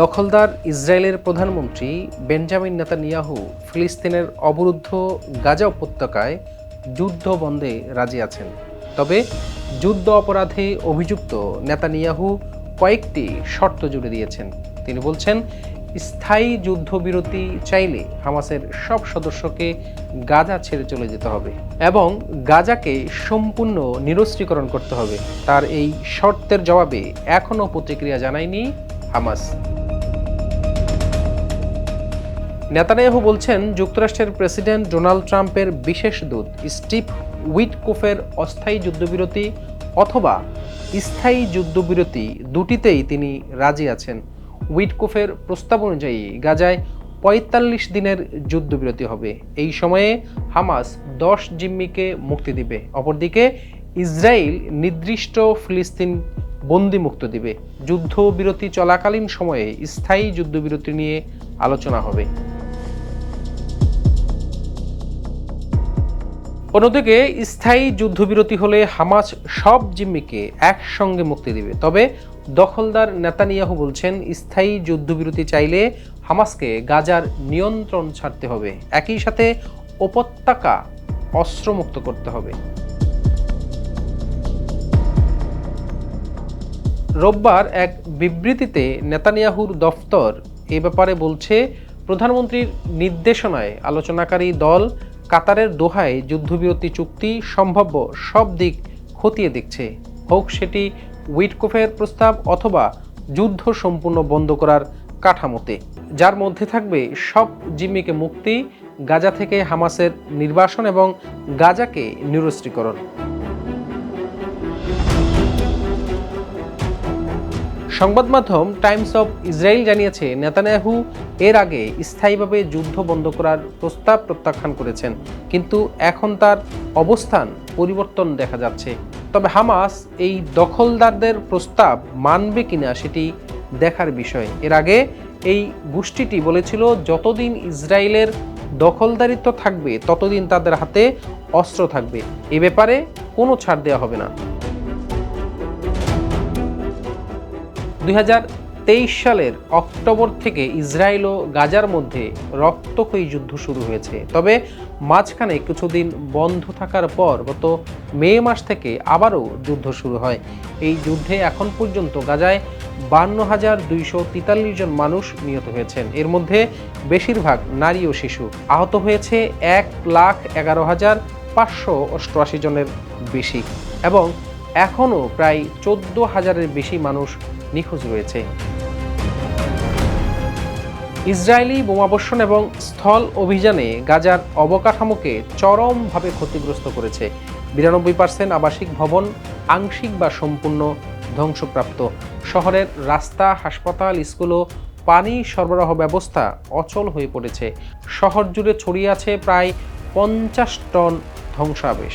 দখলদার ইসরায়েলের প্রধানমন্ত্রী বেঞ্জামিন নেতানিয়াহু ফিলিস্তিনের অবরুদ্ধ গাজা উপত্যকায় যুদ্ধ বন্ধে রাজি আছেন। তবে যুদ্ধ অপরাধে অভিযুক্ত নেতানিয়াহু কয়েকটি শর্ত জুড়ে দিয়েছেন। তিনি বলছেন, স্থায়ী যুদ্ধবিরতি চাইলে হামাসের সব সদস্যকে গাজা ছেড়ে চলে যেতে হবে এবং গাজাকে সম্পূর্ণ নিরস্ত্রীকরণ করতে হবে। তার এই শর্তের জবাবে এখনও প্রতিক্রিয়া জানায়নি হামাস। নেতানিয়াহু বলছেন, যুক্তরাষ্ট্রের প্রেসিডেন্ট ডোনাল্ড ট্রাম্পের বিশেষ দূত স্টিভ উইটকোফের অস্থায়ী যুদ্ধবিরতি অথবা স্থায়ী যুদ্ধবিরতি দুটিতেই তিনি রাজি আছেন। উইটকোফের প্রস্তাব অনুযায়ী গাজায় পঁয়তাল্লিশ দিনের যুদ্ধবিরতি হবে। এই সময়ে হামাস দশ জিম্মিকে মুক্তি দিবে। অপরদিকে ইসরায়েল নির্দিষ্ট ফিলিস্তিন বন্দি মুক্ত দিবে। যুদ্ধবিরতি চলাকালীন সময়ে স্থায়ী যুদ্ধবিরতি নিয়ে আলোচনা হবে। অন্যদিকে স্থায়ী যুদ্ধবিরতি হলে হামাস সব জিম্মিকে একসঙ্গে মুক্তি দিবে। তবে দখলদার নেতানিয়াহু বলছেন, স্থায়ী যুদ্ধবিরতি চাইলে হামাসকে গাজার নিয়ন্ত্রণ ছাড়তে হবে। একই সাথে উপত্যকা অস্ত্রমুক্ত করতে হবে। রোববার এক বিবৃতিতে নেতানিয়াহুর দফতর এ ব্যাপারে বলছে, প্রধানমন্ত্রীর নির্দেশনায় আলোচনাকারী দল কাতারের দোহায় যুদ্ধবিরতি চুক্তি সম্ভাব্য সব দিক খতিয়ে দেখছে। হোক সেটি উইটকোফের প্রস্তাব অথবা যুদ্ধ সম্পূর্ণ বন্ধ করার কাঠামোতে, যার মধ্যে থাকবে সব জিম্মিকে মুক্তি, গাজা থেকে হামাসের নির্বাসন এবং গাজাকে নিরস্ত্রীকরণ। সংবাদ মাধ্যম টাইমস অফ ইসরায়েল জানিয়েছে, নেতানিয়াহু এর আগে স্থায়ীভাবে যুদ্ধ বন্ধ করার প্রস্তাব প্রত্যাখ্যান করেছেন। কিন্তু এখন তার অবস্থান পরিবর্তন দেখা যাচ্ছে। তবে হামাস এই দখলদারদের প্রস্তাব মানবে কিনা সেটি দেখার বিষয়। এর আগে এই গোষ্ঠীটি বলেছিল, যতদিন ইসরায়েলের দখলদারিত্ব থাকবে, ততদিন তাদের হাতে অস্ত্র থাকবে। এ ব্যাপারে কোনো ছাড় দেওয়া হবে না। দুই তেইশ সালের অক্টোবর থেকে ইসরায়েল ও গাজার মধ্যে রক্তক্ষয়ী যুদ্ধ শুরু হয়েছে। তবে মাঝখানে কিছুদিন বন্ধ থাকার পর গত মে মাস থেকে আবারও যুদ্ধ শুরু হয়। এই যুদ্ধে এখন পর্যন্ত গাজায় বান্ন হাজার দুইশো তেতাল্লিশ জন মানুষ নিহত হয়েছেন। এর মধ্যে বেশিরভাগ নারী ও শিশু। আহত হয়েছে এক লাখ এগারো হাজার পাঁচশো অষ্টআশি জনের বেশি। এবং এখনও প্রায় চোদ্দ হাজারের বেশি মানুষ নিখোঁজ রয়েছে। ইসরায়েলি বোমাবর্ষণ এবং স্থল অভিযানে গাজার অবকাঠামোকে চরমভাবে ক্ষতিগ্রস্ত করেছে। বিরানব্বই পার্সেন্ট আবাসিক ভবন আংশিক বা সম্পূর্ণ ধ্বংসপ্রাপ্ত। শহরের রাস্তা, হাসপাতাল, স্কুল ও পানি সরবরাহ ব্যবস্থা অচল হয়ে পড়েছে। শহর জুড়ে ছড়িয়ে আছে প্রায় পঞ্চাশ টন ধ্বংসাবেশ